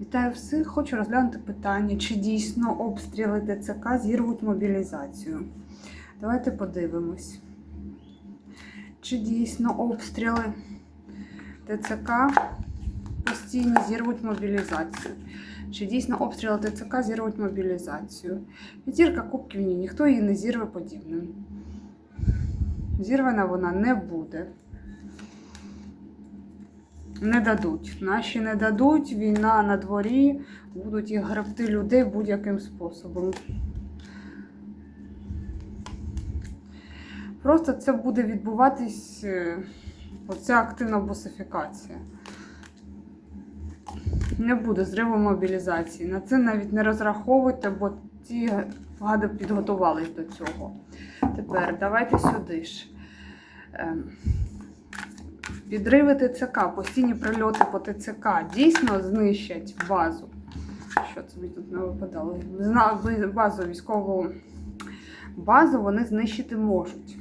Вітаю всіх! Хочу розглянути питання, чи дійсно обстріли ТЦК зірвуть мобілізацію. Давайте подивимось. Чи дійсно обстріли ТЦК постійні зірвуть мобілізацію? Чи дійсно обстріли ТЦК зірвуть мобілізацію? П'ятірка кубків ні, ніхто її не зірве подібним. Зірвана вона не буде. Не дадуть. Наші не дадуть, війна на дворі, будуть їх гребти людей будь-яким способом. Просто це буде відбуватись е, оця активна босифікація. Не буде зриву мобілізації. На це навіть не розраховуйте, бо ті гади підготувались до цього. Тепер давайте сюди ж. Підриви ТЦК, постійні прильоти по ТЦК дійсно знищать базу. Що це мені тут не випадало? Базу військову базу вони знищити можуть.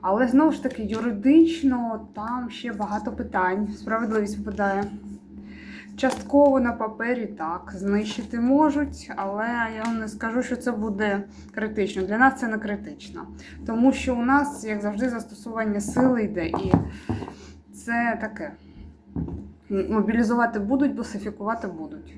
Але знову ж таки, юридично там ще багато питань. Справедливість випадає. Частково на папері так, знищити можуть, але я вам не скажу, що це буде критично. Для нас це не критично. Тому що у нас, як завжди, застосування сили йде і це таке. Мобілізувати будуть, босифікувати будуть.